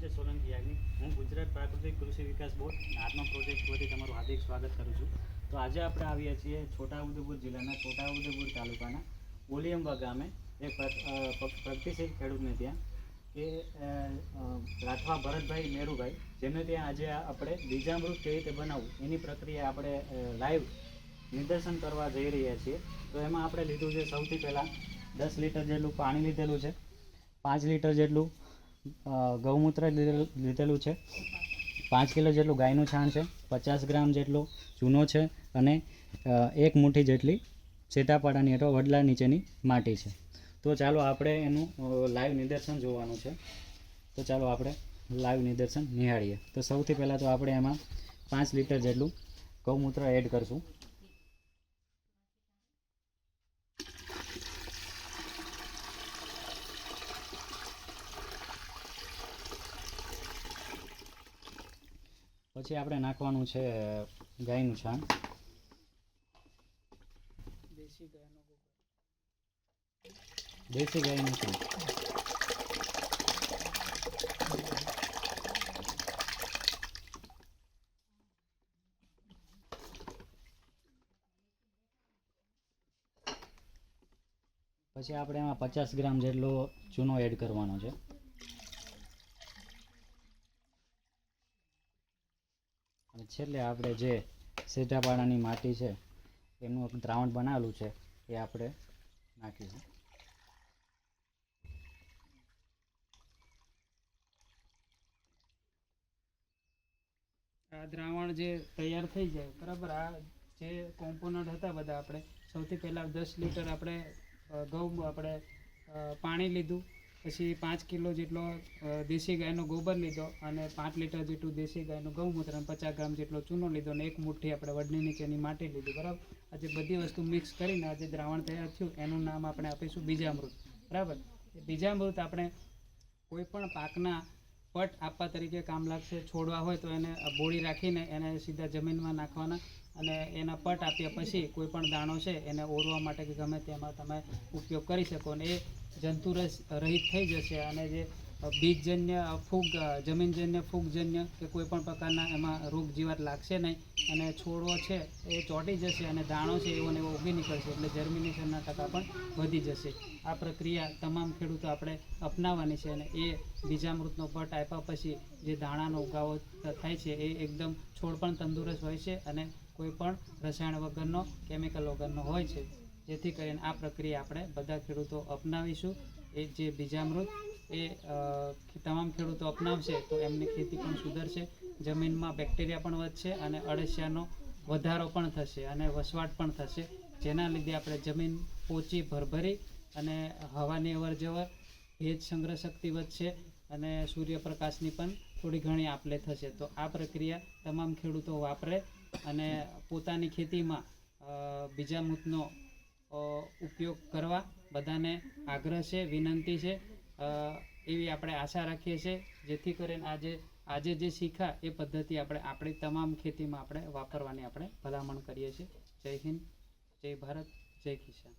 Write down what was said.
છે સોલંકી યાજ્ઞિક. હું ગુજરાત પ્રાકૃતિક કૃષિ વિકાસ બોર્ડ આત્મા પ્રોજેક્ટ વતી તમારું હાર્દિક સ્વાગત કરું છું. તો આજે આપણે આવ્યા છીએ છોટાઉદેપુર જિલ્લાના છોટાઉદેપુર તાલુકાના ઓલિયંબા ગામે, એક પ્ર- પ્રગતિશીલ ખેડૂતને ત્યાં. કે રાઠવા ભરતભાઈ મેરુભાઈ, જેમને ત્યાં આજે આપણે બીજામૃત કેવી રીતે બનાવવું એની પ્રક્રિયા આપણે લાઈવ નિદર્શન કરવા જઈ રહ્યા છીએ. તો એમાં આપણે લીધું છે સૌથી પહેલાં દસ લીટર જેટલું પાણી લીધેલું છે, પાંચ લીટર જેટલું ગૌમૂત્ર લીધેલું છે. પાંચ કિલો જેટલું ગાયનું છાણ છે, પચાસ ગ્રામ જેટલો ચૂનો છે અને એક મુઠ્ઠી જેટલી સીતાપાડાની અથવા વડલા નીચેની માટી છે. તો ચાલો આપણે એનું લાઈવ નિદર્શન જોવાનું છે. તો ચાલો આપણે લાઈવ નિદર્શન નિહાળીએ. તો સૌથી પહેલાં તો આપણે એમાં પાંચ લીટર જેટલું ગૌમૂત્ર એડ કરશું. પછી આપણે નાખવાનું છે ગાયનું છાણ. દેશી ગાયનો દેશી ગાયનું છાણ. પછી આપણે એમાં પચાસ ગ્રામ જેટલો ચૂનો એડ કરવાનો છે અને છેલ્લે આપણે જે સેટાપાડાની માટી છે, એનું એક દ્રાવણ બનાવેલું છે, એ આપણે નાખીશું. આ દ્રાવણ જે તૈયાર થઈ જાય, બરાબર? આ જે કોમ્પોનન્ટ હતા બધા આપણે, સૌથી પહેલાં દસ લીટર આપણે ઘઉં આપણે પાણી લીધું. પછી પાંચ કિલો જેટલો દેશી ગાયનો ગોબર લીધો અને પાંચ લીટર જેટલું દેશી ગાયનું ગૌમૂત્ર અને પચાસ ગ્રામ જેટલો ચૂનો લીધો અને એક મુઠ્ઠી આપણે વડની નીચેની માટી લીધી, બરાબર? આજે બધી વસ્તુ મિક્સ કરીને આ જે દ્રાવણ તૈયાર થયું. એનું નામ આપણે આપીશું બીજામૃત, બરાબર? બીજામૃત આપણે કોઈ પણ પાકના પટ આપવા તરીકે કામ લાગશે, છોડવા હોય તો એને બોળી રાખીને એને સીધા જમીનમાં નાખવાના. અને એના પટ આપ્યા પછી કોઈ પણ દાણો છે, એને ઓરવા માટે કે ગમે તેમાં તમે ઉપયોગ કરી શકો અને એ જંતુરસ રહિત થઈ જશે અને જે બીજજન્ય ફૂગ, જમીનજન્ય ફૂગજન્ય કે કોઈ પણ પ્રકારના એમાં રોગ જીવાત લાગશે નહીં અને છોડવો છે એ ચોંટી જશે અને દાણો છે એવો ને એવો ઉગી નીકળશે એટલે જર્મિનેશનના ટકા પણ વધી જશે. આ પ્રક્રિયા તમામ ખેડૂતો આપણે અપનાવવાની છે અને એ બીજામૃતનો પટ આપ્યા પછી જે દાણાનો ઉગાવો થાય છે એ એકદમ છોડ પણ તંદુરસ્ત હોય છે અને કોઈ પણ રસાયણ વગરનો કેમિકલ વગરનો હોય છે. જેથી કરીને આ પ્રક્રિયા આપણે બધા ખેડૂતો અપનાવીશું. એ જે બીજામૃત એ તમામ ખેડૂતો અપનાવશે તો એમની ખેતી પણ સુધરશે. જમીનમાં બેક્ટેરિયા પણ વધશે અને અળસિયાનો વધારો પણ થશે અને વસવાટ પણ થશે. જેના લીધે આપણે જમીન પોચી ભરભરી અને હવાની અવર જવર, ભેજ સંગ્રહ શક્તિ વધશે અને સૂર્યપ્રકાશની પણ થોડી ઘણી આપલે થશે. તો આ પ્રક્રિયા તમામ ખેડૂતો વાપરે અને પોતાની ખેતીમાં બીજા મૂતનો ઉપયોગ કરવા બધાને આગ્રહ છે, વિનંતી છે એવી આપણે આશા રાખીએ છીએ જેથી કરીને આજે આજે જે શીખા એ પદ્ધતિ આપણે, આપણી તમામ ખેતીમાં આપણે વાપરવાની આપણે ભલામણ કરીએ છીએ. જય હિન્દ, જય ભારત, જય કિસાન.